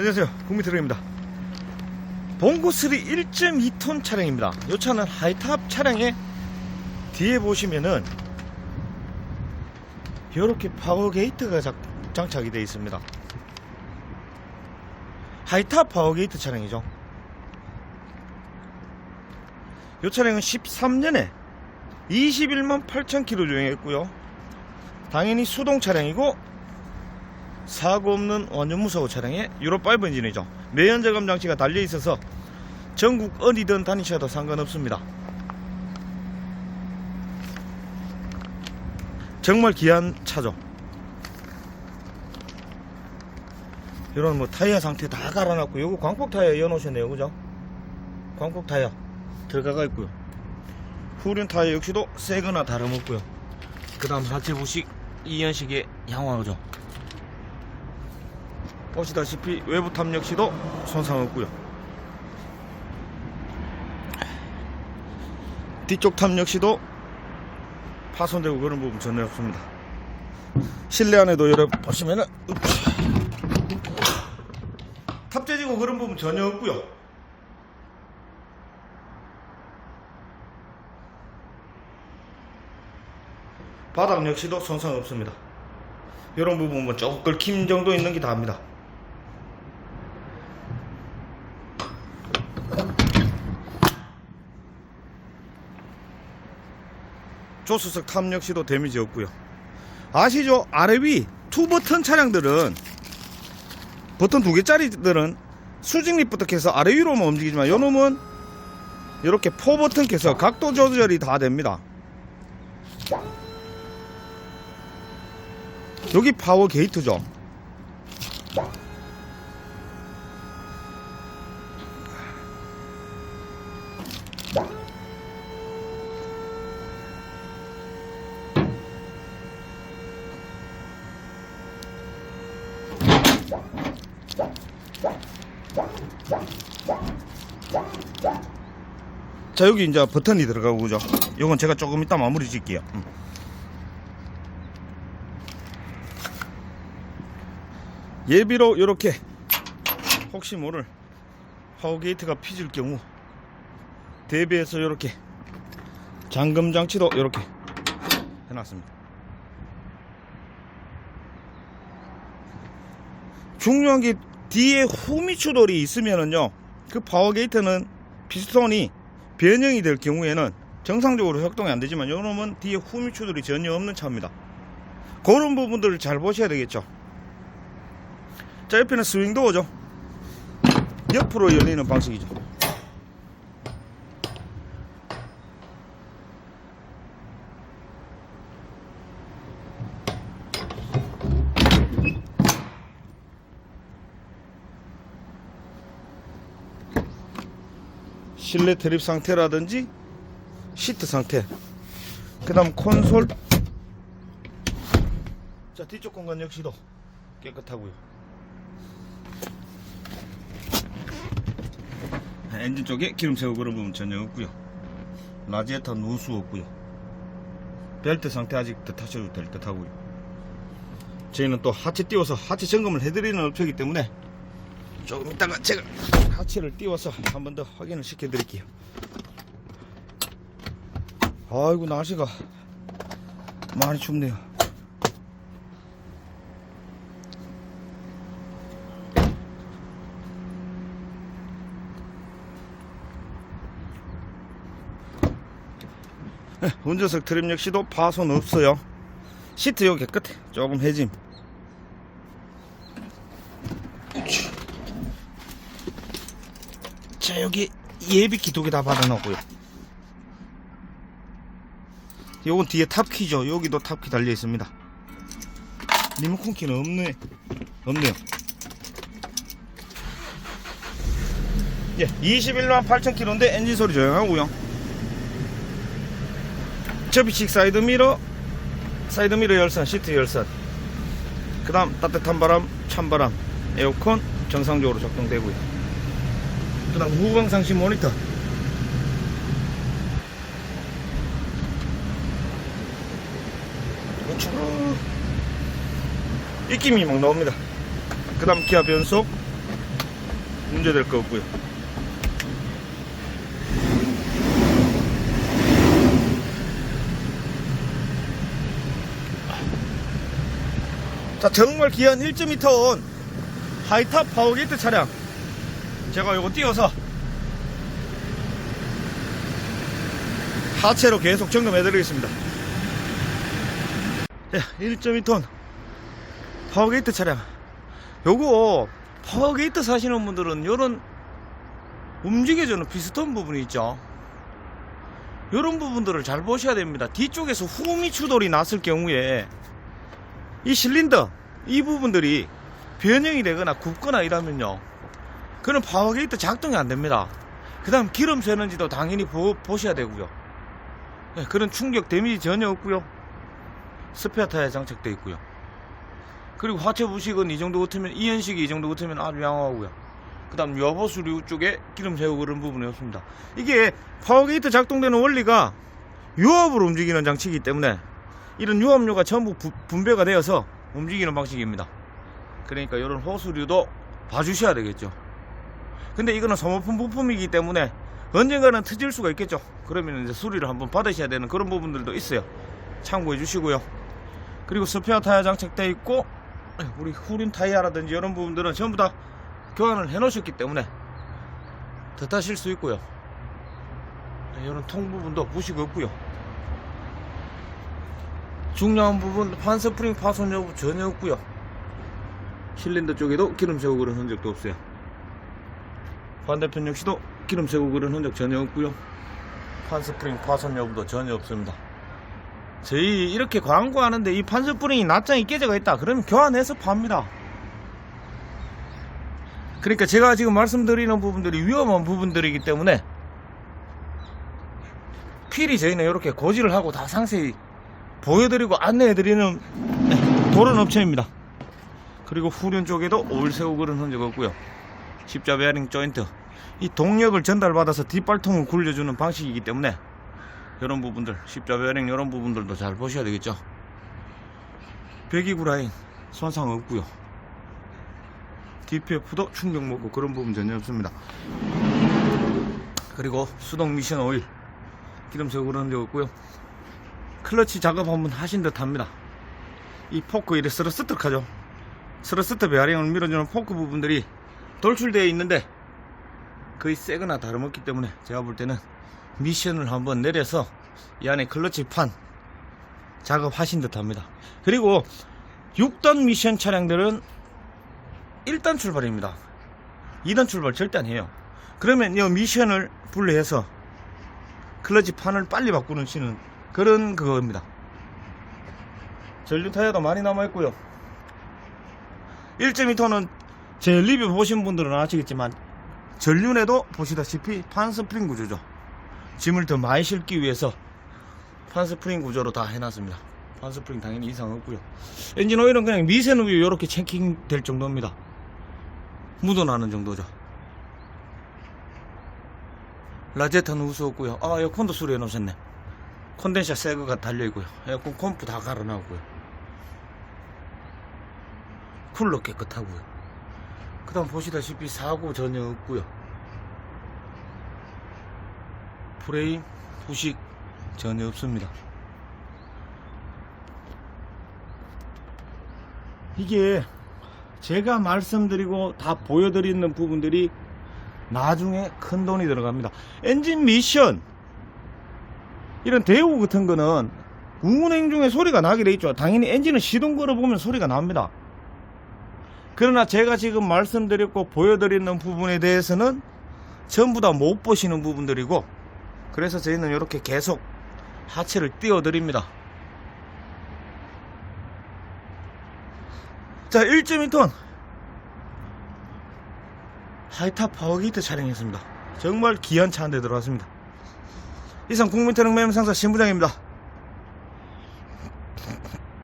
안녕하세요. 국민트럭입니다. 봉고3 1.2톤 차량입니다. 이 차는 하이탑 차량에 뒤에 보시면은 이렇게 파워 게이트가 작- 장착이 되어 있습니다. 하이탑 파워 게이트 차량이죠. 이 차량은 13년에 21만 8천 킬로 주행했고요. 당연히 수동 차량이고 사고 없는 완전 무사고 차량의 유로 5 엔진이죠. 내연저감 장치가 달려 있어서 전국 어디든 다니셔도 상관없습니다. 정말 귀한 차죠. 이런 뭐 타이어 상태 다 갈아놨고 요거 광폭 타이어 이어놓으셨네요 그죠? 광폭 타이어 들어가가 있고요. 후륜 타이어 역시도 새거나 다름없고요. 그 다음 하체 부식 2연식의 양호하죠. 보시다시피 외부 탑 역시도 손상 없고요. 뒤쪽 탑 역시도 파손되고 그런 부분 전혀 없습니다. 실내 안에도 여러분 보시면은 탑 재지고 그런 부분 전혀 없고요. 바닥 역시도 손상 없습니다. 이런 부분은 조금 긁힘 정도 있는 게 다입니다. 조수석 탑 역시도 데미지 없고요. 아시죠? 아래 위 투버튼 차량들은 버튼 두 개짜리들은 수직립부터 해서 아래 위로만 움직이지만 요 놈은 이렇게 포버튼 켜서 각도 조절이 다 됩니다. 여기 파워 게이트죠. 자 여기 이제 버튼이 들어가고 그죠? 요건 제가 조금 이따 마무리 짓게요. 음. 예비로 이렇게 혹시 모를 파워게이트가 피질 경우 대비해서 이렇게 잠금 장치도 이렇게 해놨습니다. 중요한 게 뒤에 후미 추돌이 있으면은요 그 파워게이트는 피스톤이 변형이 될 경우에는 정상적으로 작동이 안 되지만 요놈은 뒤에 후미 추돌이 전혀 없는 차입니다. 그런 부분들을 잘 보셔야 되겠죠. 자 옆에는 스윙 도어죠 옆으로 열리는 방식이죠 실내 트립 상태라든지 시트 상태. 그 다음 콘솔. 자 뒤쪽 공간 역시도 깨끗하고요. 엔진 쪽에 기름 새고 그런 부분 전혀 없고요. 라지에터 누수 없고요. 벨트 상태 아직 더 타셔도 될 듯 하고요. 저희는 또 하체 띄워서 하체 점검을 해드리는 업체이기 때문에 조금 이따가 제가 하체를 띄워서 한 번 더 확인을 시켜 드릴게요 아이고 날씨가 많이 춥네요 네, 운전석 트림 역시도 파손 없어요. 시트 여기 깨끗해. 조금 해짐. 자 여기 두개다 받아놓고요. 요건 뒤에 탑키죠. 여기도 탑키 달려 있습니다. 리모컨 키는 없네. 없네요. 예, 21만 8천 킬로인데 엔진 소리 조용하고요. 접이식 사이드 미러 사이드 미러 열선 시트 열선 그 다음 따뜻한 바람 찬바람 에어컨 정상적으로 작동되고요 그 다음 후방상시 모니터. 우측으로 입김이 막 나옵니다. 그 다음 기아 변속. 문제될 거 없고요. 자 정말 귀한 1.2톤 하이탑 파워게이트 차량 제가 요거 띄워서 하체로 계속 점검해 드리겠습니다. 자 1.2톤 파워게이트 차량. 요거 파워게이트 사시는 분들은 요런 움직여주는 피스톤 부분이 있죠. 요런 부분들을 잘 보셔야 됩니다. 뒤쪽에서 후미 추돌이 났을 경우에 이 실린더 이 부분들이 변형이 되거나 굽거나 이러면요 그런 파워게이트 작동이 안 됩니다. 그 다음 기름 새는지도 당연히 보, 보셔야 되고요. 예, 그런 충격 데미지 전혀 없고요. 스페어 타이어 장착되어 있고요. 그리고 하체 부식은 이 정도 같으면 이연식이 이 정도 같으면 아주 양호하고요. 그 다음 여보 수류 쪽에 기름 새고 그런 부분이 없습니다. 이게 파워게이트 작동되는 원리가 유압으로 움직이는 장치이기 때문에 이런 유압류가 전부 부- 분배가 되어서 움직이는 방식입니다. 그러니까 이런 호수류도 봐주셔야 되겠죠. 근데 이거는 소모품 부품이기 때문에 언젠가는 터질 수가 있겠죠. 그러면 이제 수리를 한번 받으셔야 되는 그런 부분들도 있어요. 참고해 주시고요. 그리고 스페어 타이어 장착되어 있고 우리 후륜 타이어라든지 이런 부분들은 전부 다 교환을 해 놓으셨기 때문에 더 타실 수 있고요. 이런 통 부분도 부식 없고요. 중요한 부분 환스프링 파손 여부 전혀 없고요 실린더 쪽에도 기름 새고 그런 흔적도 없어요 반대편 역시도 기름 새고 그런 흔적 전혀 없고요 판스프링 파손 여부도 전혀 없습니다 저희 이렇게 광고하는데 이 판스프링이 납장이 깨져가 있다 그러면 교환해서 팝니다 그러니까 제가 지금 말씀드리는 부분들이 위험한 부분들이기 때문에 필히 저희는 이렇게 고지를 하고 다 상세히 보여드리고 안내해드리는 네, 도론 업체입니다. 그리고 후륜 쪽에도 세우 그런 흔적 없고요. 십자 베어링 조인트 이 동력을 전달받아서 뒷발통을 굴려주는 방식이기 때문에 이런 부분들 십자 베어링 이런 부분들도 잘 보셔야 되겠죠. 배기구 라인 손상 없고요. DPF도 충격 먹고 그런 부분 전혀 없습니다. 그리고 수동 미션 오일 기름 세우 그런 흔적 없고요. 클러치 작업 한번 하신 듯 합니다. 이 포크 이래 스러스트 하죠. 스러스트 베어링을 밀어주는 포크 부분들이 돌출되어 있는데 거의 새거나 다름없기 때문에 제가 볼 때는 미션을 한번 내려서 이 안에 클러치 판 작업하신 듯 합니다. 그리고 6단 미션 차량들은 1단 출발입니다. 2단 출발 절대 안 해요. 그러면 이 미션을 분리해서 클러치 판을 빨리 바꾸는 시는 그런 그거입니다. 전륜 타이어도 많이 남아있고요. 1.2톤은 제 리뷰 보신 분들은 아시겠지만 전륜에도 보시다시피 판스프링 구조죠. 짐을 더 많이 실기 위해서 판스프링 구조로 다 해놨습니다. 판스프링 당연히 이상 없고요. 엔진 오일은 그냥 미세 누유 이렇게 체킹 될 정도입니다. 묻어나는 정도죠. 라제타는 우수 없고요. 아 에어컨도 수리해 놓으셨네. 콘덴서 새거가 달려있고요. 에어컨 컴프 다 갈아나오고요. 쿨러 깨끗하고요. 그 다음 보시다시피 사고 전혀 없고요. 프레임 부식 전혀 없습니다. 이게 제가 말씀드리고 다 보여드리는 부분들이 나중에 큰 돈이 들어갑니다. 엔진 미션 이런 대우 같은 거는 운행 중에 소리가 나게 돼 있죠. 당연히 엔진을 시동 걸어 보면 소리가 납니다. 그러나 제가 지금 말씀드렸고 보여드리는 부분에 대해서는 전부 다 못 보시는 부분들이고 그래서 저희는 이렇게 계속 하체를 띄워 드립니다. 자, 1.2톤 하이탑 파워게이트 촬영했습니다. 정말 귀한 차 한 대 들어왔습니다. 이상 국민태릉 매매상사 신부장입니다.